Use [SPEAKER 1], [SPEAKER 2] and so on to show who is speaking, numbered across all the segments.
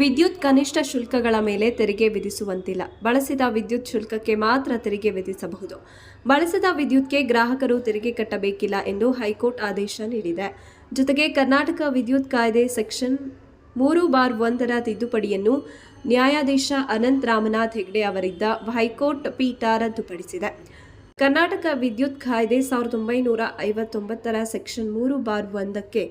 [SPEAKER 1] ವಿದ್ಯುತ್ ಕನಿಷ್ಠ ಶುಲ್ಕಗಳ ಮೇಲೆ ತೆರಿಗೆ ವಿಧಿಸುವಂತಿಲ್ಲ. ಬಳಸಿದ ವಿದ್ಯುತ್ ಶುಲ್ಕಕ್ಕೆ ಮಾತ್ರ ತೆರಿಗೆ ವಿಧಿಸಬಹುದು. ಬಳಸಿದ ವಿದ್ಯುತ್ಗೆ ಗ್ರಾಹಕರು ತೆರಿಗೆ ಕಟ್ಟಬೇಕಿಲ್ಲ ಎಂದು ಹೈಕೋರ್ಟ್ ಆದೇಶ ನೀಡಿದೆ. ಜೊತೆಗೆ ಕರ್ನಾಟಕ ವಿದ್ಯುತ್ ಕಾಯ್ದೆ ಸೆಕ್ಷನ್ ಮೂರು ಬಾರ್ ಒಂದರ ತಿದ್ದುಪಡಿಯನ್ನು ನ್ಯಾಯಾಧೀಶ ಅನಂತ್ ರಾಮನಾಥ್ ಹೆಗ್ಡೆ ಅವರಿದ್ದ ಹೈಕೋರ್ಟ್ ಪೀಠ ರದ್ದುಪಡಿಸಿದೆ. ಕರ್ನಾಟಕ ವಿದ್ಯುತ್ ಕಾಯ್ದೆ ಸಾವಿರದ ಒಂಬೈನೂರ ಐವತ್ತೊಂಬತ್ತರ ಸೆಕ್ಷನ್ ಮೂರು ಬಾರ್ ಒಂದಕ್ಕೆ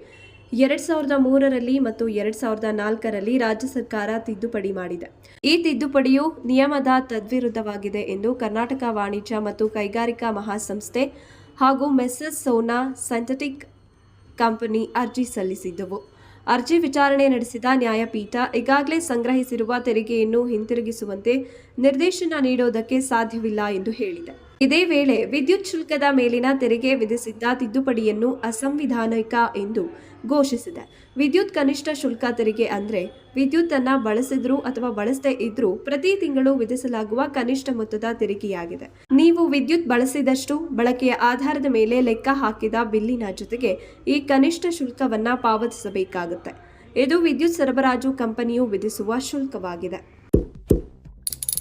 [SPEAKER 1] ಎರಡ್ ಸಾವಿರದ ಮೂರರಲ್ಲಿ ಮತ್ತು ಎರಡ್ ಸಾವಿರದ ನಾಲ್ಕರಲ್ಲಿ ರಾಜ್ಯ ಸರ್ಕಾರ ತಿದ್ದುಪಡಿ ಮಾಡಿದೆ. ಈ ತಿದ್ದುಪಡಿಯು ನಿಯಮದ ತದ್ವಿರುದ್ಧವಾಗಿದೆ ಎಂದು ಕರ್ನಾಟಕ ವಾಣಿಜ್ಯ ಮತ್ತು ಕೈಗಾರಿಕಾ ಮಹಾಸಂಸ್ಥೆ ಹಾಗೂ ಮೆಸ್ಸಸ್ ಸೋನಾ ಸೈಂಥೆಟಿಕ್ ಕಂಪನಿ ಅರ್ಜಿ ಸಲ್ಲಿಸಿದ್ದವು. ಅರ್ಜಿ ವಿಚಾರಣೆ ನಡೆಸಿದ ನ್ಯಾಯಪೀಠ ಈಗಾಗಲೇ ಸಂಗ್ರಹಿಸಿರುವ ತೆರಿಗೆಯನ್ನು ಹಿಂತಿರುಗಿಸುವಂತೆ ನಿರ್ದೇಶನ ನೀಡುವುದಕ್ಕೆ ಸಾಧ್ಯವಿಲ್ಲ ಎಂದು ಹೇಳಿದೆ. ಇದೇ ವೇಳೆ ವಿದ್ಯುತ್ ಶುಲ್ಕದ ಮೇಲಿನ ತೆರಿಗೆ ವಿಧಿಸಿದ್ದ ತಿದ್ದುಪಡಿಯನ್ನು ಅಸಂವಿಧಾನಿಕ ಎಂದು ಘೋಷಿಸಿದೆ. ವಿದ್ಯುತ್ ಕನಿಷ್ಠ ಶುಲ್ಕ ತೆರಿಗೆ ಅಂದರೆ ವಿದ್ಯುತ್ತನ್ನು ಬಳಸಿದ್ರು ಅಥವಾ ಬಳಸದೇ ಇದ್ರೂ ಪ್ರತಿ ತಿಂಗಳು ವಿಧಿಸಲಾಗುವ ಕನಿಷ್ಠ ಮೊತ್ತದ ತೆರಿಗೆಯಾಗಿದೆ. ನೀವು ವಿದ್ಯುತ್ ಬಳಸಿದಷ್ಟು ಬಳಕೆಯ ಆಧಾರದ ಮೇಲೆ ಲೆಕ್ಕ ಹಾಕಿದ ಬಿಲ್ಲಿನ ಜೊತೆಗೆ ಈ ಕನಿಷ್ಠ ಶುಲ್ಕವನ್ನು ಪಾವತಿಸಬೇಕಾಗುತ್ತೆ. ಇದು ವಿದ್ಯುತ್ ಸರಬರಾಜು ಕಂಪನಿಯು ವಿಧಿಸುವ ಶುಲ್ಕವಾಗಿದೆ.